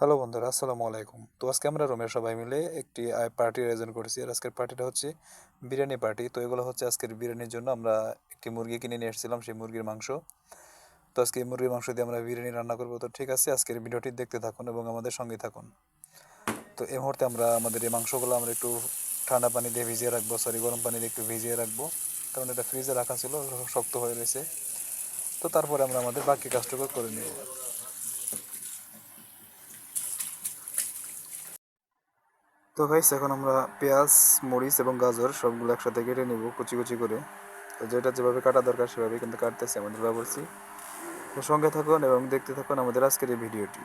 Hello বন্ধুরা, আসসালামু আলাইকুম। তো আজকে আমরা রুমের সবাই মিলে একটি পার্টির আয়োজন করেছি। আর আজকের পার্টিটা হচ্ছে বিরিয়ানি পার্টি। তো এগুলো হচ্ছে আজকের বিরিয়ানির জন্য আমরা একটি মুরগি কিনে নিয়ে এসেছিলাম, সেই মুরগির মাংস। তো আজকে এই মুরগির মাংস দিয়ে আমরা বিরিয়ানি রান্না করব। তো ঠিক আছে, আজকের ভিডিওটি দেখতে থাকুন এবং আমাদের সঙ্গে থাকুন। তো এই মুহূর্তে আমরা আমাদের এই মাংসগুলো আমরা একটু ঠান্ডা পানি দিয়ে ভিজিয়ে রাখব সরি গরম পানি দিয়ে একটু ভিজিয়ে রাখব। কারণ এটা ফ্রিজে রাখা ছিল, শক্ত হয়ে রয়েছে। তো তারপরে আমরা আমাদের বাকি কাজটুকু করে নেব। তো গাইস এখন আমরা পেঁয়াজ, মরিচ এবং গাজর সবগুলো একসাথে কেটে নিব কুচি কুচি করে। তো যেটা যেভাবে কাটা দরকার সেভাবে কিন্তু কাটতেছি, আমাদের ব্যবহারছি তো সঙ্গে থাকুন এবং দেখতে থাকুন আমাদের আজকের এই ভিডিওটি।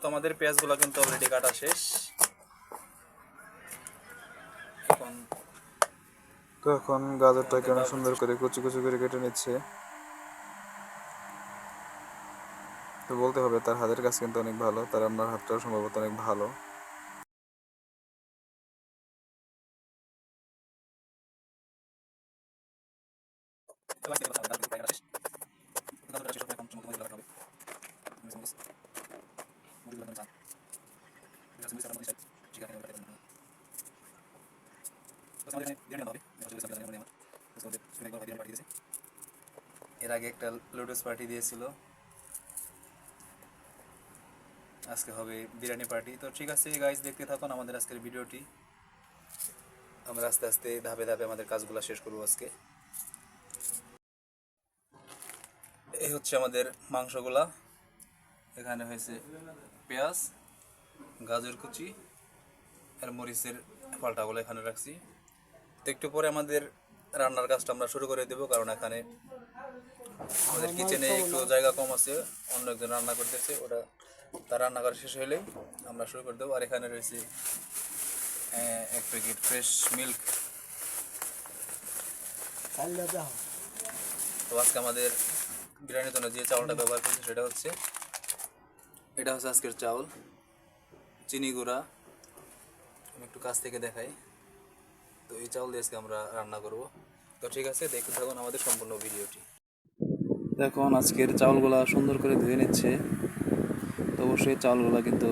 তো আমাদের পেঁয়াজগুলো কিন্তু অলরেডি কাটা শেষ। এখন তো এখন গাজরটাকে অনেক সুন্দর করে কুচি কুচি করে কেটে নিচ্ছে। তো বলতে হবে, তার হাতের কাজ কিন্তু অনেক ভালো, তার আপনার হাতটাও সম্ভবত অনেক ভালো। এর আগে একটা লুডোস পার্টি দিয়েছিল। আজকে হবে বিরিয়ানি পার্টি। তো ঠিক আছে গাইজ দেখতে থাকুন আমাদের আজকের ভিডিওটি। আমরা আস্তে আস্তে, ধাপে ধাপে আমাদের কাজগুলো শেষ করব আজকে। এই হচ্ছে আমাদের মাংসগুলা। এখানে হয়েছে পেঁয়াজ, গাজর কুচি, আর মরিচের পাল্টাগুলো এখানে রাখছি। তো একটু পরে আমাদের রান্নার কাজটা আমরা শুরু করে দেবো, কারণ এখানে আমাদের কিচেনে একটু জায়গা কম আছে, অন্য একজন রান্না করতেছে, ওটা তার রান্না করা শেষ হলেই আমরা শুরু করে দেবো। আর এখানে রয়েছে এক প্যাকেট ফ্রেশ মিল্ক তো আজকে আমাদের বিরিয়ানির জন্য যে চাউলটা ব্যবহার করছি সেটা হচ্ছে, এটা হচ্ছে আজকের চাউল। চিনি গুঁড়া। আমি একটু কাছ থেকে দেখাই। তো এই চাউল দিয়ে আজকে আমরা রান্না করব। তো ঠিক আছে, দেখতে থাকুন আমাদের সম্পূর্ণ ভিডিওটি। দেখুন, আজকের চাউলগুলা সুন্দর করে ধুয়ে নিচ্ছে। অবশ্যই চাউলগুলো কিন্তু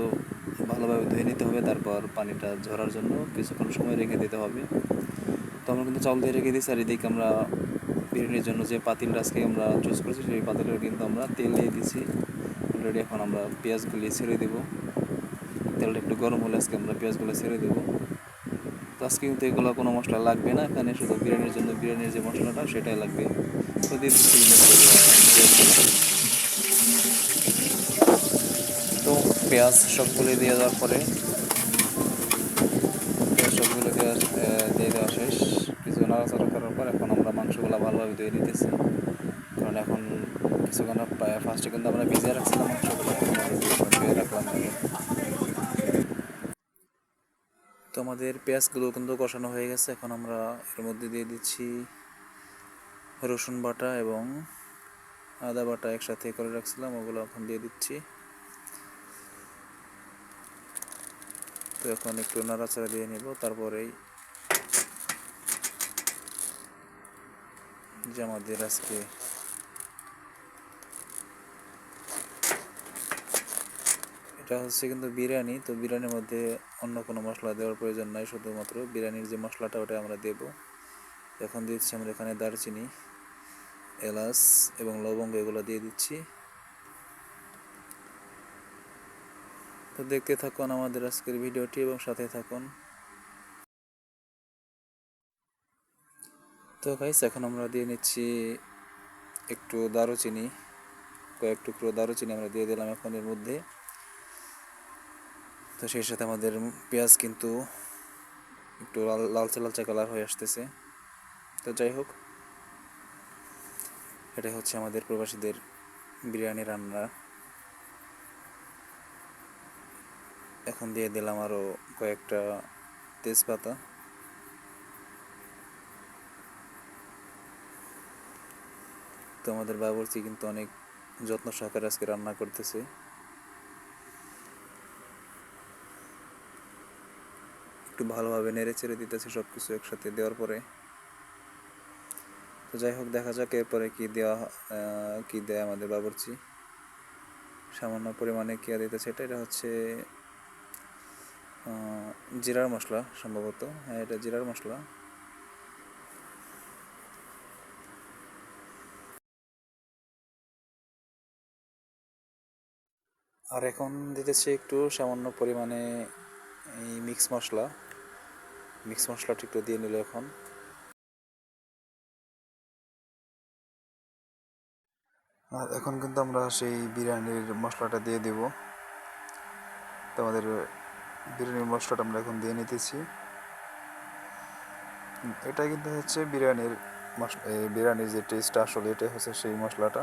ভালোভাবে ধুয়ে নিতে হবে, তারপর পানিটা ঝরার জন্য কিছুক্ষণ সময় রেখে দিতে হবে। তো আমরা কিন্তু চাউল দিয়ে রেখে দিচ্ছি আর এদিকে আমরা বিরিয়ানির জন্য যে পাতিলটা আজকে আমরা চুজ করেছি, সেই পাতিলটা কিন্তু আমরা তেল দিয়ে দিচ্ছি অলরেডি এখন আমরা পেঁয়াজগুলি ছেড়ে দেবো। তেলটা একটু গরম হলে আজকে আমরা পেঁয়াজগুলো ছেড়ে দেবো। তো আজকে কিন্তু এগুলো কোনো মশলা লাগবে না, এখানে শুধু বিরিয়ানির জন্য বিরিয়ানির যে মশলাটা সেটাই লাগবে। তো দিয়ে দিচ্ছি কিন্তু, আহ, পেঁয়াজগুলো। তো পেঁয়াজ সবগুলো দিয়ে দেওয়ার পরে পেঁয়াজ সবগুলো দিয়ে দেওয়া শেষ। কিছু নাড়াচাড়া করার পর এখন আমরা মাংসগুলো ভালোভাবে ধুয়ে নিতেছি। কারণ এখন কিছুক্ষণ ফার্স্টে কিন্তু আমরা ভিজিয়ে রাখছিলাম মাংসগুলো রাখলাম। তো আমাদের পেঁয়াজগুলো কিন্তু কষানো হয়ে গেছে। এখন আমরা এর মধ্যে দিয়ে দিচ্ছি রসুন বাটা এবং আদা বাটা একসাথে করে রাখছিলাম, ওগুলো এখন দিয়ে দিচ্ছি। তো এখন একটু নাড়াচাড়া দিয়ে নেব, তারপরেই যে আমাদের আজকে এটা হচ্ছে কিন্তু বিরিয়ানি, তো বিরিয়ানির মধ্যে অন্য কোনো মশলা দেওয়ার প্রয়োজন নাই, শুধুমাত্র বিরিয়ানির যে মশলাটা ওটা আমরা দেব। এখন দিচ্ছি আমরা এখানে দারচিনি, এলাচ এবং লবঙ্গ এগুলো দিয়ে দিচ্ছি। তো দেখতে থাকুন আমাদের আজকের ভিডিওটি এবং সাথে থাকুন। তো গাইস এখন আমরা দিয়ে নিচ্ছি একটু দারুচিনি, কয়েক টুকরো দারুচিনি আমরা দিয়ে দিলাম এখন এর মধ্যে। তো সেই সাথে আমাদের পেঁয়াজ কিন্তু একটু লাল, লালচে লালচে কালার হয়ে আসতেছে। তো যাই হোক, এটাই হচ্ছে আমাদের প্রবাসীদের বিরিয়ানি রান্না এখন দিয়ে দিলাম আরও কয়েকটা তেজপাতা। তো আমাদের বাবুর্চি কিন্তু অনেক যত্ন সহকারে আজকে রান্না করতেছে। একটু ভালোভাবে নেড়ে চেড়ে দিতেছি সব কিছু একসাথে দেওয়ার পরে। তো যাই হোক, দেখা যাক এরপরে কি দেওয়া কি দেয় আমাদের বাবুর্চি। সামান্য পরিমাণে কি দিতেছে এটা এটা হচ্ছে জিরার মশলা সম্ভবত। হ্যাঁ এটা জিরার মশলা। আর এখন দিতেছি একটু সামান্য পরিমাণে এই মিক্স মশলা। মিক্স মশলাটা একটু দিয়ে নিল এখন। আর এখন কিন্তু আমরা সেই বিরিয়ানির মশলাটা দিয়ে দেব। তো আমাদের বিরিয়ানির মশলাটা আমরা এখন দিয়ে নিতেছি। এটা কিন্তু হচ্ছে বিরিয়ানির বিরিয়ানির যে টেস্টটা আসলে এটা হচ্ছে সেই মশলাটা।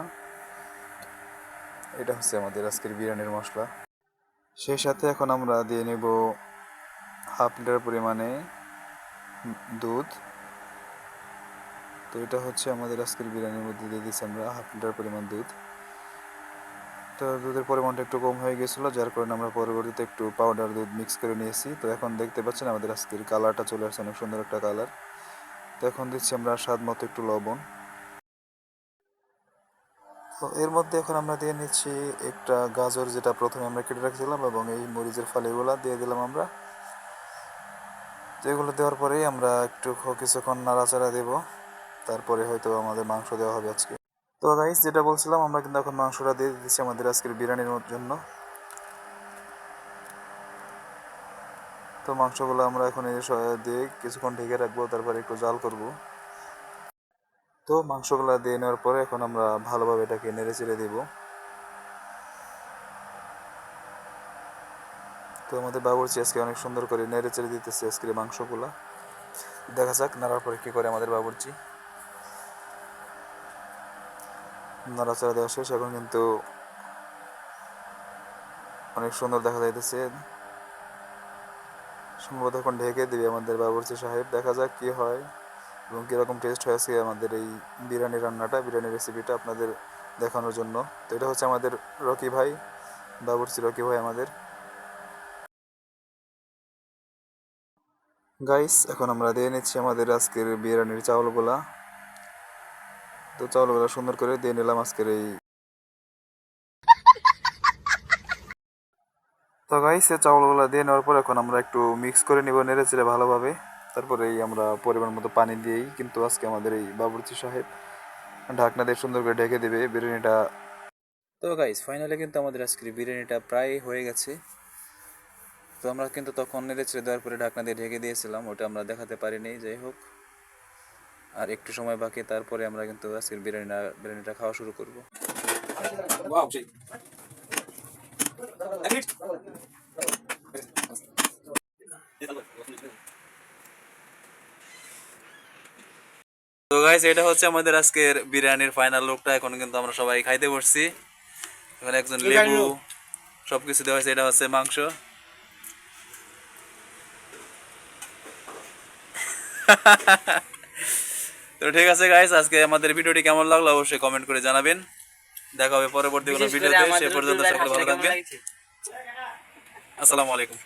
এটা হচ্ছে আমাদের আজকের বিরিয়ানির মশলা। সেই সাথে এখন আমরা দিয়ে নেব হাফ লিটার পরিমাণে দুধ। তো এটা হচ্ছে আমাদের আজকের বিরিয়ানির মধ্যে দিয়ে দিচ্ছি আমরা হাফ লিটার পরিমাণ দুধ। তো দুধের পরিমাণটা একটু কম হয়ে গেছিল যার কারণে আমরা পরবর্তীতে একটু পাউডার দুধ মিক্স করে নিয়েছি। তো এখন দেখতে পাচ্ছেন আমাদের আজকের কালারটা চলে আসছে, অনেক সুন্দর একটা কালার তো এখন দিচ্ছি আমরা স্বাদ মতো একটু লবণ। তো এর মধ্যে এখন আমরা দিয়ে নিচ্ছি একটা গাজর, যেটা প্রথমে আমরা কেটে রাখছিলাম এবং এই মরিচের ফালিগুলা দিয়ে দিলাম আমরা। তো এগুলো দেওয়ার পরেই আমরা একটু কিছুক্ষণ নাড়াচাড়া দেব। তারপরে হয়তো আমাদের মাংস দেওয়া হবে আজকে। তো গাইস যেটা বলছিলাম, আমরা কিন্তু এখন মাংসটা দিয়ে দিচ্ছি আমাদের আজকের বিরিয়ানির জন্য। তো মাংসগুলো আমরা এখন এই স- দিয়ে কিছুক্ষণ ঢেকে রাখব, তারপরে একটু জাল করব। তো মাংসগুলো দিয়ে নেওয়ার পরে এখন আমরা ভালোভাবে এটাকে নেড়ে চেড়ে দেব। তো আমাদের বাবুর্চি আজকে অনেক সুন্দর করে নেড়ে চেড়ে দিতেছে আজকে মাংসগুলা। দেখা যাক, নাড়ার পরে কী করে আমাদের বাবুর্চি। নাড়াচাড়া দেওয়া শেষ, এখন কিন্তু অনেক সুন্দর দেখা যাইতেছে। সম্ভবত এখন ঢেকে দিবে আমাদের বাবুর্চি সাহেব। দেখা যাক কি হয় এবং কীরকম টেস্ট হয়েছে আমাদের এই বিরিয়ানি রান্নাটা, বিরিয়ানি রেসিপিটা আপনাদের দেখানোর জন্য। তো এটা হচ্ছে আমাদের রকি ভাই, বাবুর্চি রকি ভাই আমাদের। গাইস এখন আমরা দিয়ে নিচ্ছি আমাদের আজকের বিরিয়ানির চাউলগুলা। তো চাউলগুলো সুন্দর করে দিয়ে নিলাম আজকের এই তো গাইস এই চাউলগুলো দিয়ে নেওয়ার পর এখন আমরা একটু মিক্স করে নিব নেড়ে চেড়ে ভালোভাবে। তারপরে এই আমরা পরিমাণ মতো পানি দিয়েই কিন্তু আজকে আমাদের এই বাবুর্চি সাহেব ঢাকনা দিয়ে সুন্দর করে ঢেকে দেবে বিরিয়ানিটা। তো গাইস ফাইনালি কিন্তু আমাদের আজকের বিরিয়ানিটা প্রায় হয়ে গেছে। তো আমরা কিন্তু তখন নেড়ে দেওয়ার পরে ঢাকনা দিয়ে ঢেকে দিয়েছিলাম, ওটা আমরা দেখাতে পারিনি, যাই হোক। আর একটু সময় বাকি তারপরে আমরা কিন্তু আজকের বিরিয়ানিটা বিরিয়ানিটা খাওয়া শুরু করব। তো গাইস এটা হচ্ছে আমাদের আজকের বিরিয়ানির ফাইনাল লুকটা এখন কিন্তু আমরা সবাই খাইতে বসছি। এখানে একজন লেবু সবকিছু দেওয়া হয়েছে। এটা হচ্ছে মাংস। তো ঠিক আছে গাইস আজকে আমাদের ভিডিওটি কেমন লাগল অবশ্যই কমেন্ট করে জানাবেন। দেখা হবে পরবর্তী কোনো ভিডিওতে সে পর্যন্ত সকলে ভালো থাকবেন। আসসালামু আলাইকুম।